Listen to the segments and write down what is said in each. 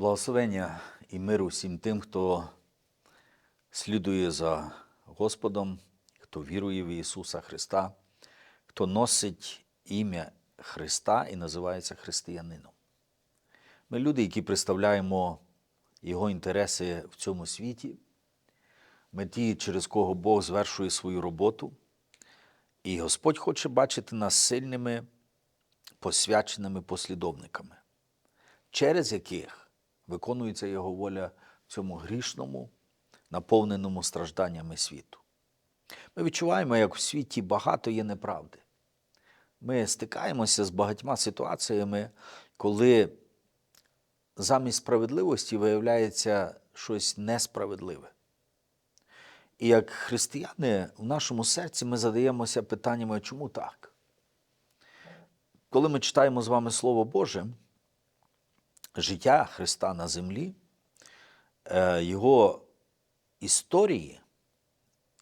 Благословення і миру всім тим, хто слідує за Господом, хто вірує в Ісуса Христа, хто носить ім'я Христа і називається християнином. Ми люди, які представляємо Його інтереси в цьому світі, ми ті, через кого Бог звершує свою роботу, і Господь хоче бачити нас сильними, посвяченими послідовниками, через яких виконується Його воля в цьому грішному, наповненому стражданнями світу. Ми відчуваємо, як в світі багато є неправди. Ми стикаємося з багатьма ситуаціями, коли замість справедливості виявляється щось несправедливе. І як християни в нашому серці ми задаємося питаннями, чому так? Коли ми читаємо з вами Слово Боже, життя Христа на землі, е, Його історії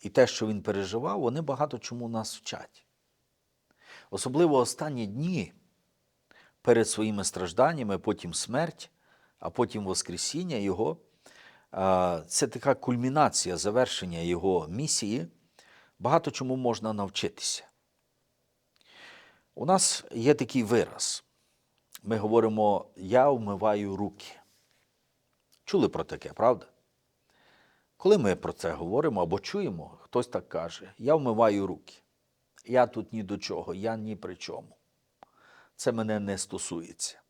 і те, що Він переживав, вони багато чому нас вчать. Особливо останні дні перед своїми стражданнями, потім смерть, а потім Воскресіння Його. Це така кульмінація завершення Його місії. Багато чому можна навчитися. У нас є такий вираз. Ми говоримо Я вмиваю руки. Чули про таке, правда? Коли ми про це говоримо або чуємо, хтось так каже: Я вмиваю руки. Я тут ні до чого, я ні при чому. Це мене не стосується.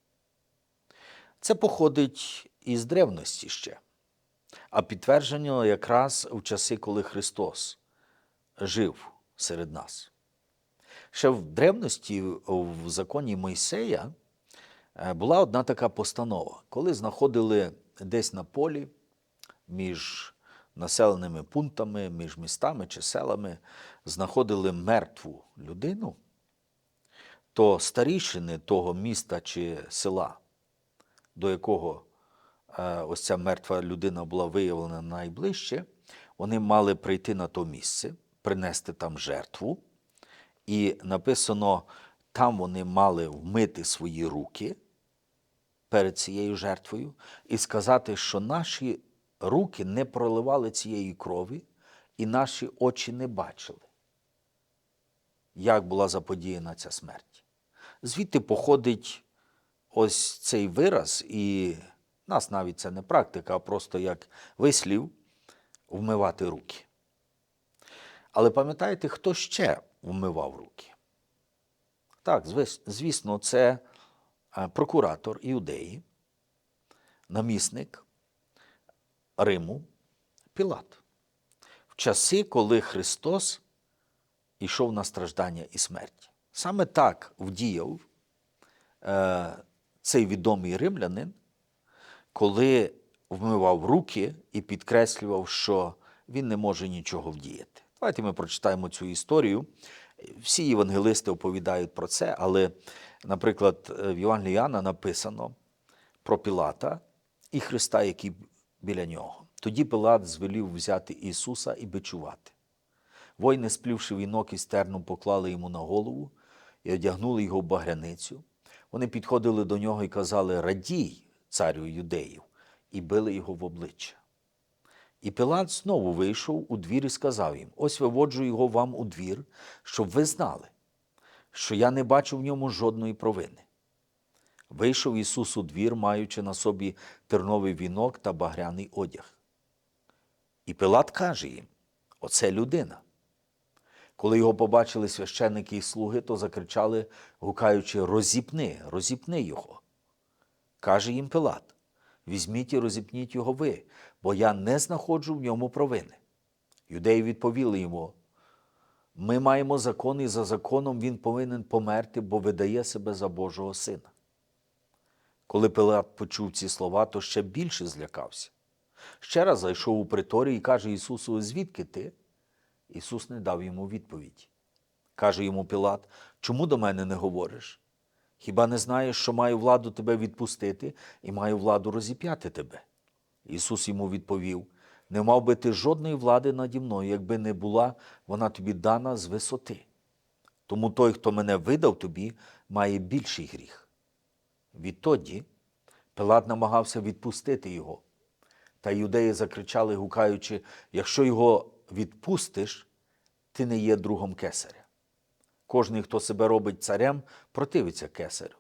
Це походить із древності ще, а підтверджено якраз в часи, коли Христос жив серед нас. Ще в древності, в законі Мойсея, була одна така постанова, коли знаходили десь на полі між населеними пунктами, між містами чи селами, знаходили мертву людину, то старішини того міста чи села, до якого е, ось ця мертва людина була виявлена найближче, вони мали прийти на то місце, принести там жертву. І написано, там вони мали вмити свої руки перед цією жертвою і сказати, що наші руки не проливали цієї крові, і наші очі не бачили, як була заподіяна ця смерть. Звідти походить ось цей вираз, і нас навіть це не практика, а просто як вислів вмивати руки. Але пам'ятаєте, хто ще вмивав руки? Так, звісно, це прокуратор Іудеї, намісник Риму Пілат. В часи, коли Христос ішов на страждання і смерть. Саме так вдіяв е, цей відомий римлянин, коли вмивав руки і підкреслював, що він не може нічого вдіяти. Давайте ми прочитаємо цю історію. Всі євангелисти оповідають про це, але, наприклад, в Євангелії Іоанна написано про Пілата і Христа, який біля нього. Тоді Пилат звелів взяти Ісуса і бичувати. Воїни, сплівши вінок із терном, поклали йому на голову і одягнули його в багряницю. Вони підходили до нього і казали Радій, царю юдеїв, і били його в обличчя. І Пилат знову вийшов у двір і сказав їм: Ось виводжу його вам у двір, щоб ви знали, що я не бачу в ньому жодної провини. Вийшов Ісус у двір, маючи на собі терновий вінок та багряний одяг. І Пилат каже їм: Оце людина. Коли його побачили священники і слуги, то закричали, гукаючи Розіпни, розіпни його. Каже їм Пилат: Візьміть і розіпніть його ви, бо я не знаходжу в ньому провини. Юдеї відповіли йому: Ми маємо закон, і за законом він повинен померти, бо видає себе за Божого сина. Коли Пилат почув ці слова, то ще більше злякався. Ще раз зайшов у приторію і каже Ісусу, звідки ти? Ісус не дав йому відповідь. Каже йому Пілат, чому до мене не говориш? Хіба не знаєш, що маю владу тебе відпустити і маю владу розіп'яти тебе? Ісус йому відповів: Не мав би ти жодної влади наді мною, якби не була вона тобі дана з висоти. Тому той, хто мене видав тобі, має більший гріх. Відтоді Пилат намагався відпустити його. Та юдеї закричали, гукаючи: якщо його відпустиш, ти не є другом кесаря. Кожний, хто себе робить царем, противиться кесарю.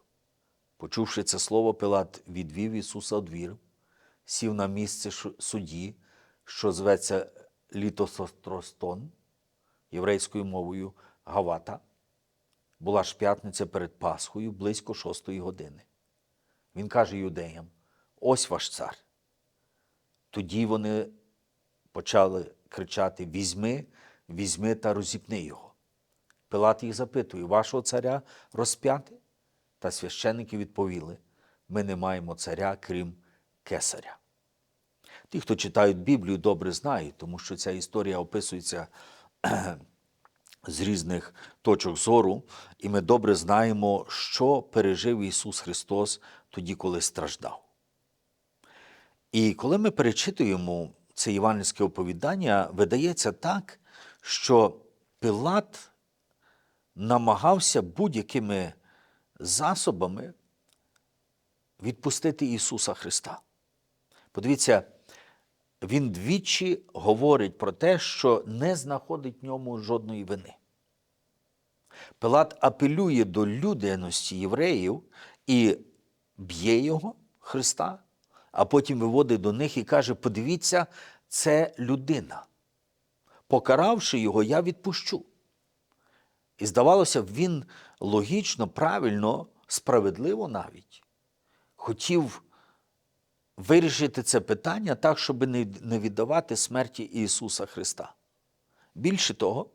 Почувши це слово, Пилат відвів Ісуса у двір, сів на місце судді, що зветься Літосостростон, єврейською мовою Гавата. Була ж п'ятниця перед Пасхою близько шостої години. Він каже юдеям: ось ваш цар. Тоді вони почали кричати: Візьми, візьми та розіпни його. Пилат їх запитує, вашого царя розп'яти? Та священники відповіли: ми не маємо царя, крім кесаря. Ті, хто читають Біблію, добре знають, тому що ця історія описується з різних точок зору, і ми добре знаємо, що пережив Ісус Христос тоді, коли страждав. І коли ми перечитуємо це євангельське оповідання, видається так, що Пилат намагався будь-якими засобами відпустити Ісуса Христа. Подивіться, він двічі говорить про те, що не знаходить в ньому жодної вини. Пилат апелює до людяності євреїв і б'є його, Христа, а потім виводить до них і каже: подивіться, це людина. Покаравши його, я відпущу. І здавалося він логічно, правильно, справедливо навіть хотів вирішити це питання так, щоб не віддавати смерті Ісуса Христа. Більше того,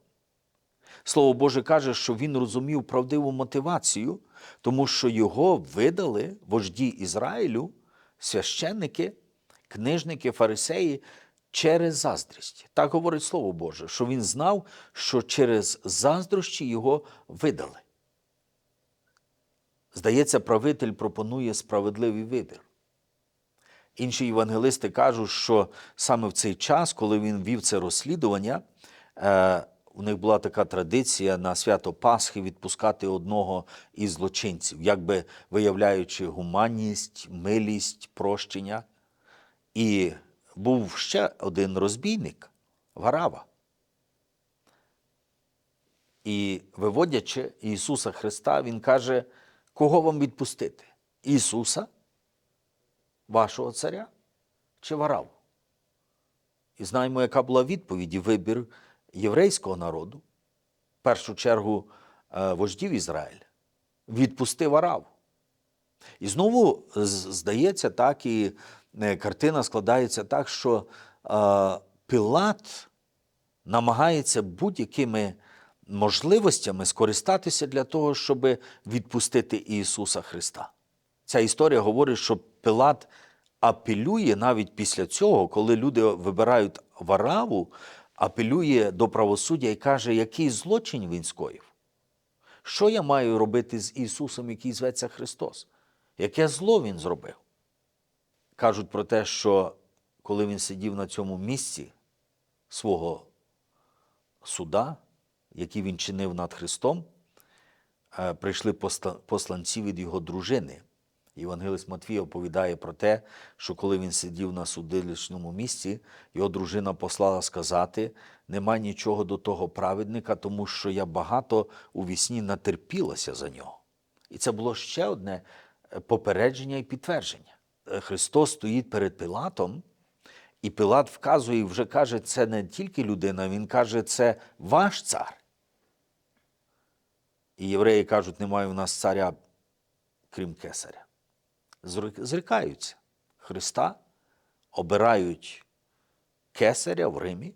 Слово Боже каже, що він розумів правдиву мотивацію, тому що його видали вожді Ізраїлю, священники, книжники, фарисеї через заздрість. Так говорить Слово Боже, що він знав, що через заздрощі його видали. Здається, правитель пропонує справедливий вибір. Інші євангелисти кажуть, що саме в цей час, коли він вів це розслідування, е, у них була така традиція на свято Пасхи відпускати одного із злочинців, якби виявляючи гуманність, милість, прощення. І був ще один розбійник Варава. І виводячи Ісуса Христа, Він каже, кого вам відпустити? Ісуса, вашого царя чи Вараву? І знаємо, яка була відповідь і вибір єврейського народу, в першу чергу е, вождів Ізраїля, відпусти Вараву. І знову здається так, і е, картина складається так, що е, Пилат намагається будь-якими можливостями скористатися для того, щоб відпустити Ісуса Христа. Ця історія говорить, що Пилат апелює навіть після цього, коли люди вибирають вараву, апелює до правосуддя і каже, який злочин він скоїв. Що я маю робити з Ісусом, який зветься Христос? Яке зло він зробив? Кажуть про те, що коли він сидів на цьому місці свого суда, який він чинив над Христом, е, прийшли посланці від його дружини. Євангелист Матвій оповідає про те, що коли він сидів на судилищному місці, його дружина послала сказати: нема нічого до того праведника, тому що я багато у вісні натерпілася за нього. І це було ще одне е, попередження і підтвердження. Е, Христос стоїть перед Пилатом, і Пилат вказує і вже каже, це не тільки людина, він каже, це ваш цар. І євреї кажуть, немає у нас царя, крім кесаря. Зрікаються Христа, обирають кесаря в Римі,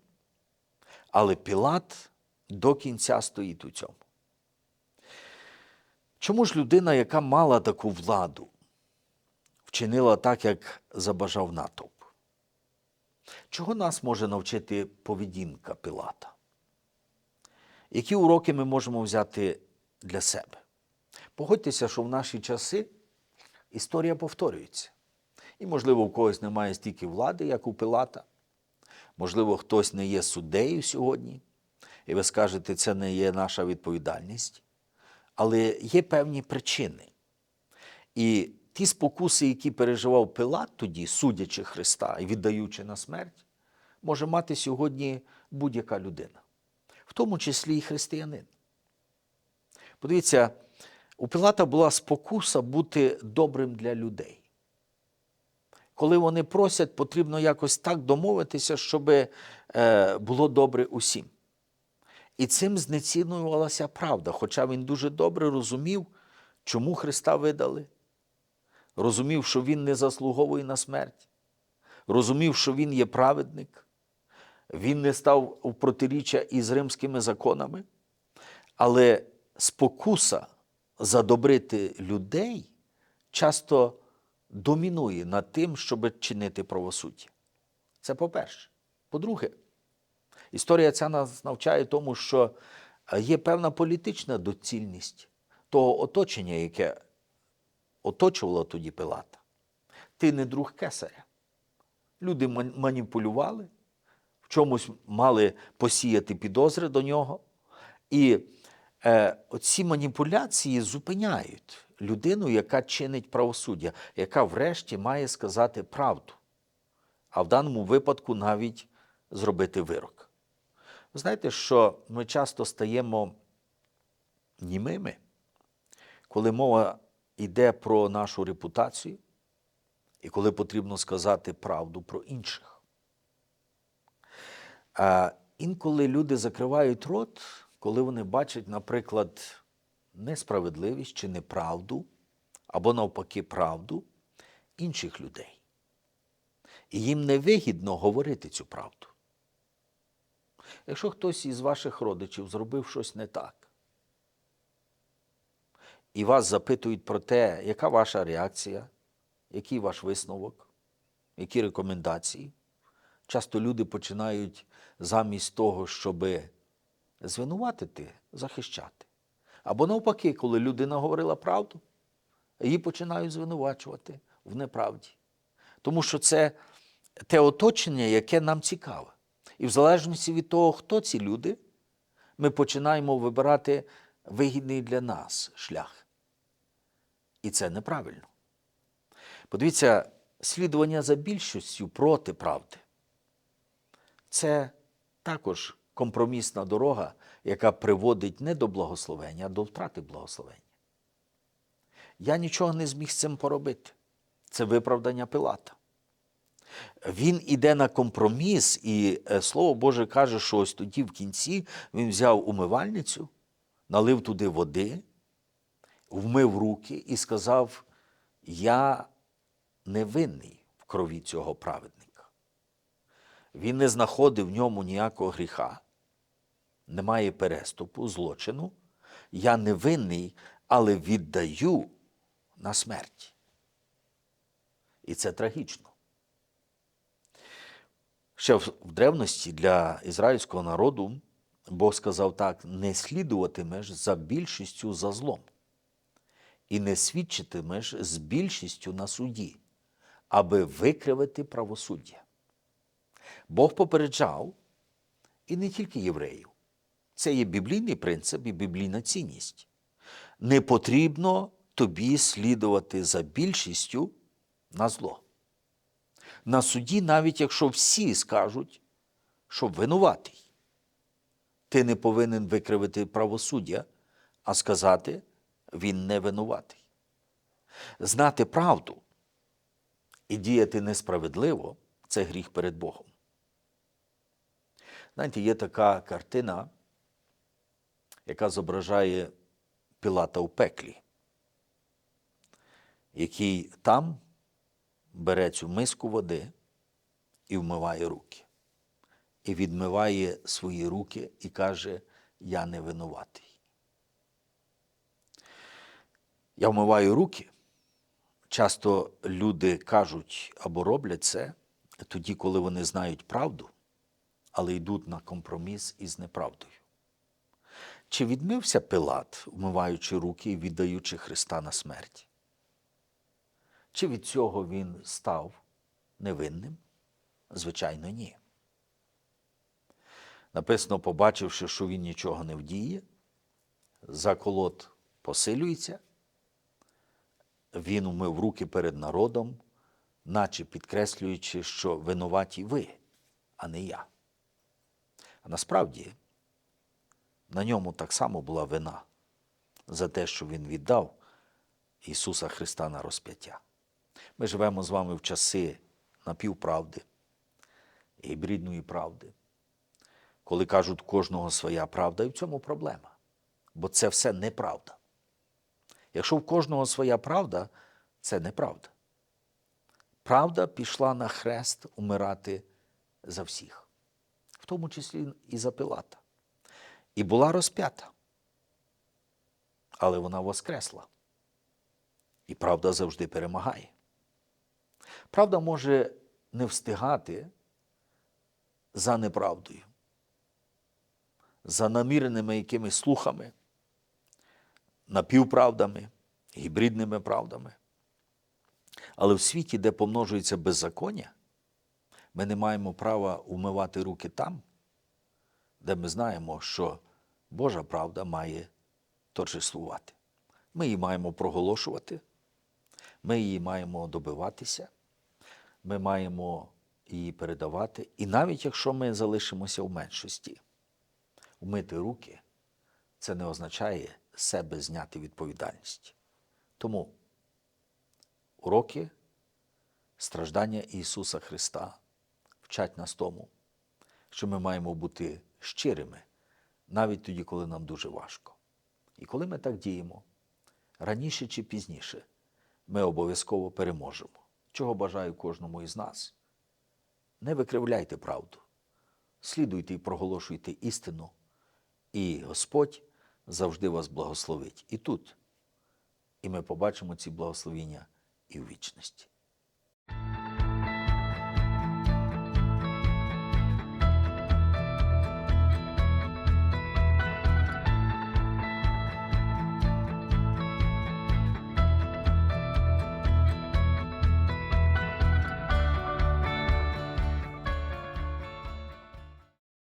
але Пілат до кінця стоїть у цьому. Чому ж людина, яка мала таку владу, вчинила так, як забажав натовп? Чого нас може навчити поведінка Пилата? Які уроки ми можемо взяти для себе? Погодьтеся, що в наші часи історія повторюється. І, можливо, у когось немає стільки влади, як у Пилата. Можливо, хтось не є суддею сьогодні, і ви скажете, це не є наша відповідальність. Але є певні причини. І ті спокуси, які переживав Пилат тоді, судячи Христа і віддаючи на смерть, може мати сьогодні будь-яка людина, в тому числі і християнин. Подивіться, у Пилата була спокуса бути добрим для людей. Коли вони просять, потрібно якось так домовитися, щоб е, було добре усім. І цим знецінювалася правда, хоча він дуже добре розумів, чому Христа видали, розумів, що Він не заслуговує на смерть, розумів, що Він є праведник, він не став у протиріччя із римськими законами, але спокуса задобрити людей часто домінує над тим, щоб чинити правосуддя. Це по-перше. По-друге, історія ця нас навчає тому, що є певна політична доцільність того оточення, яке оточувало тоді Пилата. Ти не друг кесаря. Люди маніпулювали, в чомусь мали посіяти підозри до нього. І е, ці маніпуляції зупиняють людину, яка чинить правосуддя, яка врешті має сказати правду, а в даному випадку навіть зробити вирок. Ви знаєте, що ми часто стаємо німими, коли мова йде про нашу репутацію і коли потрібно сказати правду про інших. А інколи люди закривають рот, коли вони бачать, наприклад, несправедливість чи неправду, або навпаки, правду інших людей. І їм невигідно говорити цю правду. Якщо хтось із ваших родичів зробив щось не так, і вас запитують про те, яка ваша реакція, який ваш висновок, які рекомендації, часто люди починають замість того, щоб звинуватити, захищати. Або навпаки, коли людина говорила правду, її починають звинувачувати в неправді. Тому що це те оточення, яке нам цікаве. І в залежності від того, хто ці люди, ми починаємо вибирати вигідний для нас шлях. І це неправильно. Подивіться, слідування за більшістю проти правди це також компромісна дорога, яка приводить не до благословення, а до втрати благословення. Я нічого не зміг з цим поробити. Це виправдання Пилата. Він іде на компроміс, і е, Слово Боже каже, що ось тоді в кінці він взяв умивальницю, налив туди води, вмив руки і сказав: Я не винний в крові цього праведника. Він не знаходив в ньому ніякого гріха, немає переступу, злочину. Я не винний, але віддаю на смерть. І це трагічно. Ще в древності для ізраїльського народу Бог сказав так: не слідуватимеш за більшістю за злом, і не свідчитимеш з більшістю на суді, аби викривити правосуддя. Бог попереджав і не тільки євреїв. Це є біблійний принцип і біблійна цінність. Не потрібно тобі слідувати за більшістю на зло. На суді, навіть якщо всі скажуть, що винуватий, ти не повинен викривити правосуддя, а сказати, він не винуватий. Знати правду і діяти несправедливо це гріх перед Богом. Знаєте, є така картина, яка зображає Пілата у пеклі, який там бере цю миску води і вмиває руки. І відмиває свої руки і каже: Я не винуватий. Я вмиваю руки. Часто люди кажуть або роблять це тоді, коли вони знають правду, але йдуть на компроміс із неправдою. Чи відмився Пилат, вмиваючи руки і віддаючи Христа на смерть? Чи від цього він став невинним? Звичайно, ні. Написано, побачивши, що він нічого не вдіє, заколот посилюється, він умив руки перед народом, наче підкреслюючи, що винуваті ви, а не я. А насправді на ньому так само була вина за те, що він віддав Ісуса Христа на розп'яття. Ми живемо з вами в часи напівправди, гібридної правди, коли кажуть, кожного своя правда, і в цьому проблема. Бо це все неправда. Якщо в кожного своя правда, це неправда. Правда пішла на хрест умирати за всіх, в тому числі і за Пилата. І була розп'ята. Але вона воскресла. І правда завжди перемагає. Правда може не встигати за неправдою, за наміреними якимись слухами, напівправдами, гібридними правдами. Але в світі, де помножується беззаконня, ми не маємо права умивати руки там, де ми знаємо, що Божа правда має торжествувати. Ми її маємо проголошувати, ми її маємо добиватися, ми маємо її передавати. І навіть якщо ми залишимося в меншості, умити руки це не означає себе зняти відповідальність. Тому уроки страждання Ісуса Христа вчать нас тому, що ми маємо бути щирими навіть тоді, коли нам дуже важко. І коли ми так діємо, раніше чи пізніше, ми обов'язково переможемо. Чого бажаю кожному із нас. Не викривляйте правду, слідуйте і проголошуйте істину, і Господь завжди вас благословить і тут. І ми побачимо ці благословіння і в вічності.